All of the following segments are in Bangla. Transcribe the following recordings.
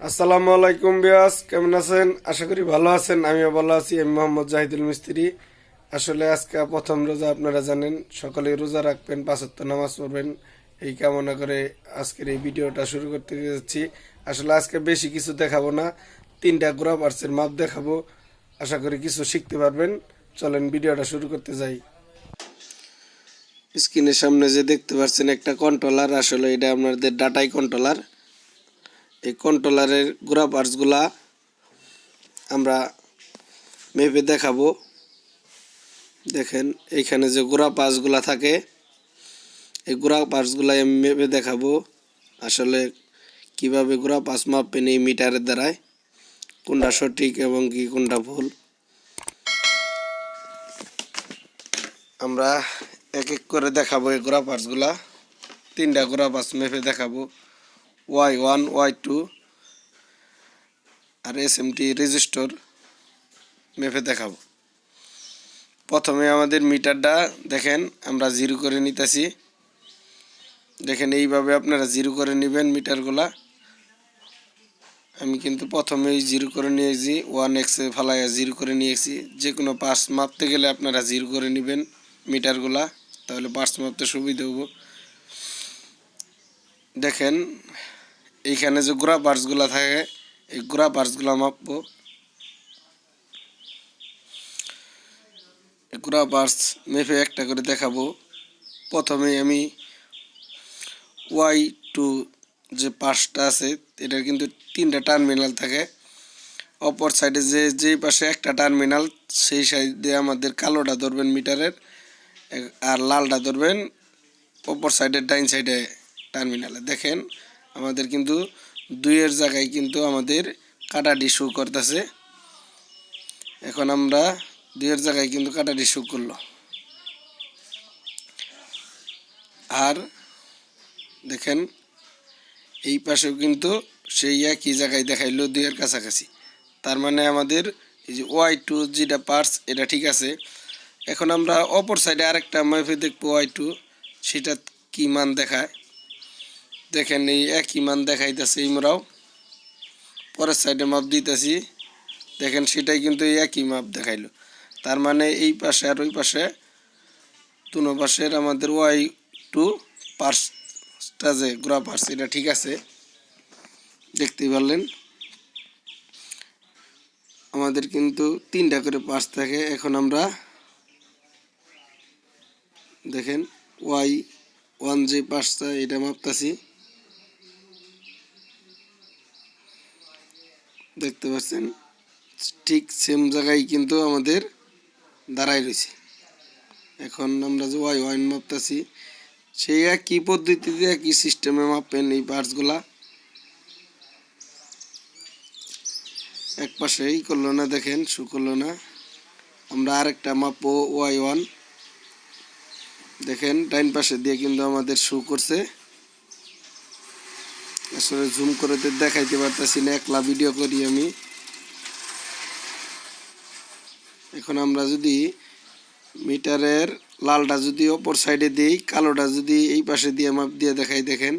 আসসালামু আলাইকুম বিয়াস কেমন আছেন? আশা করি ভালো আছেন, আমিও ভালো আছি, আমি মোহাম্মদ জাহিদুল মিস্ত্রি। আসলে আজকে প্রথম রোজা আপনারা জানেন সকলে রোজা রাখবেন পাঁচত্ব নামাজ পড়বেন। এই কামনা করে আজকের এই ভিডিওটা শুরু করতে যাচ্ছি। আসলে আজকে বেশি কিছু দেখাবো না, তিনটা গ্রহ পার্সের মাপ দেখাবো। আশা করি কিছু শিখতে পারবেন। চলেন ভিডিওটা শুরু করতে যাই। স্ক্রিনের সামনে যে দেখতে পাচ্ছেন একটা কন্ট্রোলার আসলে এটা আপনাদের ডাটাই কন্ট্রোলার এই কন্ট্রোলারের গোড়া পার্টসগুলা আমরা মেপে দেখাবো। দেখেন, এইখানে যে গোড়া পার্টসগুলা থাকে, এই গোড়া পার্টসগুলাই আমি মেপে দেখাবো। আসলে কীভাবে গোড়া পার্টস মাপবেন এই মিটারের দ্বারায়, কোনটা সঠিক এবং কি কোনটা ভুল। আমরা এক এক করে দেখাবো এই গোড়া পার্টসগুলা তিনটা গোড়া পার্টস মেপে দেখাবো। ওয়াই ওয়ান ওয়াই টু আর এস রেজিস্টর মেপে দেখাবো। প্রথমে আমাদের মিটারটা দেখেন, আমরা জিরো করে নিতেছি। দেখেন, এইভাবে আপনারা জিরো করে নেবেন মিটারগুলা আমি কিন্তু প্রথমেই জিরো করে নিয়েছি ওয়ান এক্সে ফালাইয়া জিরো করে নিয়েছি। যে কোনো পার্স মাপতে গেলে আপনারা জিরো করে নেবেন মিটারগুলা তাহলে পার্স মাপতে সুবিধা হব। দেখেন এইখানে যে গোড়া পার্টসগুলো থাকে, এই গোড়া পার্টসগুলো মাপবো। গোড়া পার্টস মেপে একটা করে দেখাবো। প্রথমে আমি ওয়াই টু যে পার্টসটা আছে এটা কিন্তু তিনটা টার্মিনাল থাকে। অপর সাইডে যে যেই পাশে একটা টার্মিনাল, সেই সাইডে আমাদের কালোটা ধরবেন মিটারের, আর লালটা ধরবেন অপর সাইডের ডাইন সাইডে টার্মিনালে। দেখেন আমাদের কিন্তু দুইয়ের জায়গায় কিন্তু আমাদের কাটাটি শো করতেছে। এখন আমরা দুইয়ের জায়গায় কিন্তু কাটাটি শো করল। আর দেখেন, এই পাশেও কিন্তু সেই একই জায়গায় দেখাইলো দুইয়ের কাছাকাছি। তার মানে আমাদের এই যে ওয়াই টু যেটা পার্টস এটা ঠিক আছে। এখন আমরা অপর সাইডে আরেকটা মেপে দেখব ওয়াই টু সেটা কি মান দেখায়? দেখেন এই একই মান দেখাইতেছে ইমরাও। পরের সাইডে মাপ দিতেছি। দেখেন সেটাই কিন্তু এই একই মাপ দেখাইলো। তার মানে এই পাশে আর ওই পাশে দুনো পাশের আমাদের ওয়াই টু পার্সটা যে গ্রা পার্স এটা ঠিক আছে। দেখতেই পারলেন। আমাদের কিন্তু তিনটা করে পার্স থাকে। এখন আমরা দেখেন ওয়াই ওয়ান যে পার্সটা এটা মাপতাছি। দেখতে পাচ্ছেন, ঠিক সেম জায়গায় কিন্তু আমাদের দাঁড়াই রয়েছে। এখন আমরা যে ওয়াই ওয়াইন মাপতাছি, সেই একই পদ্ধতিতে একই সিস্টেমে মাপেন এই পার্টসগুলা এক পাশেই করল না দেখেন শু করল না আমরা আরেকটা মাপবো ওয়াই ওয়ান। দেখেন, ডাইন পাশে দিয়ে কিন্তু আমাদের শু করছে। আসলে জুম করে দেখাইতে পারতেছি না, একলা ভিডিও করি আমি। এখন আমরা যদি মিটারের লালটা যদি অপর সাইডে দিই, কালোটা যদি এই পাশে দিয়ে মাপ দিয়ে দেখাই, দেখেন।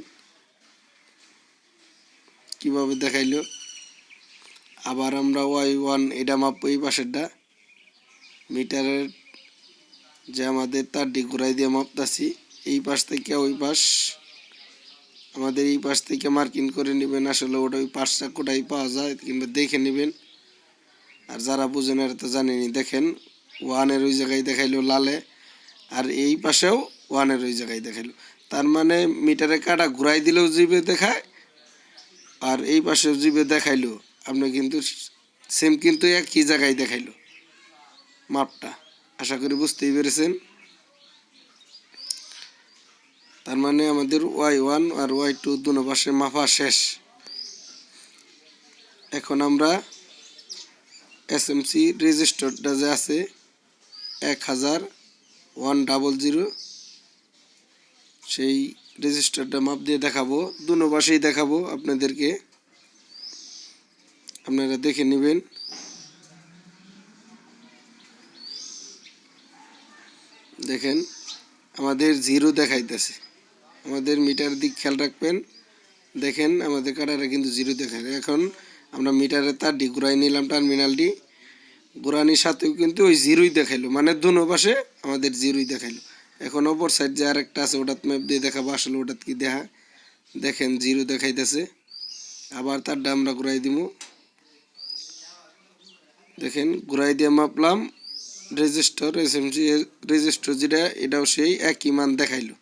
কীভাবে দেখাইলো? আবার আমরা ওয়াই ওয়ান এটা মাপ এই পাশেরটা। মিটারের যে আমাদের তারটি ঘুরাই দিয়ে মাপতাছি, এই পাশ থেকে ওই পাশ আমাদের এই পাশ থেকে মার্কিং করে নেবেন, আসলে ওটা ওই পাশটা কোটাই পাওয়া যায় কিংবা দেখে নেবেন। আর যারা বুঝেন আর তো জানেনি দেখেন, ওয়ানের ওই জায়গায় দেখাইলো লালে, আর এই পাশেও ওয়ানের ওই জায়গায় দেখাইলো। তার মানে মিটারে কাটা ঘুরাই দিলেও জিবে দেখায়, আর এই পাশেও জিবে দেখাইলো। আপনি কিন্তু সেম কিন্তু একই জায়গায় দেখাইলো মাপটা। আশা করি বুঝতেই পেরেছেন। তার মানে আমাদের ওয়াই ওয়ান আর ওয়াই টু দুনো পাশে মাপা শেষ। এখন আমরা এসএমসি রেজিস্টারটা যে আছে, এক হাজার ওয়ান ডাবল জিরো, সেই রেজিস্টারটা মাপ দিয়ে দেখাবো। দুনো পাশেই দেখাবো আপনাদেরকে। আপনারা দেখে নেবেন। দেখেন, আমাদের জিরো দেখাইতেছে। আমাদের মিটার দিক খেয়াল রাখবেন। দেখেন আমাদের কাটারে কিন্তু জিরো দেখায় এখন আমরা মিটারের তারটি ঘুরাই নিলাম টার্মিনালটি ঘুরানির সাথেও কিন্তু ওই জিরোই দেখাইলো। মানে দুনো পাশে আমাদের জিরোই দেখাইলো। এখন ওপর সাইড যে আরেকটা আছে ওটাত ম্যাপ দিয়ে দেখাবো আসলে ওটাত কি দেখা। দেখেন জিরো দেখাইতেছে। আবার তারটা আমরা ঘুরাই দিব দেখেন ঘুরাই দিয়ে মাপলাম। রেজিস্টার এসএমসি রেজিস্টার যেটা, এটাও সেই একই মান দেখাইলো।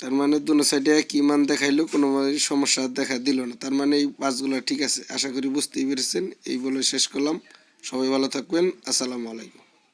তার মানে দুনো সাইডে একই মান দেখাইলো, কোনো সমস্যা দেখা দিল না। তার মানে এই পাঁচগুলো ঠিক আছে, আশা করি বুঝতেই পেরেছেন। এই বলে শেষ করলাম। সবাই ভালো থাকবেন। আসসালামু আলাইকুম।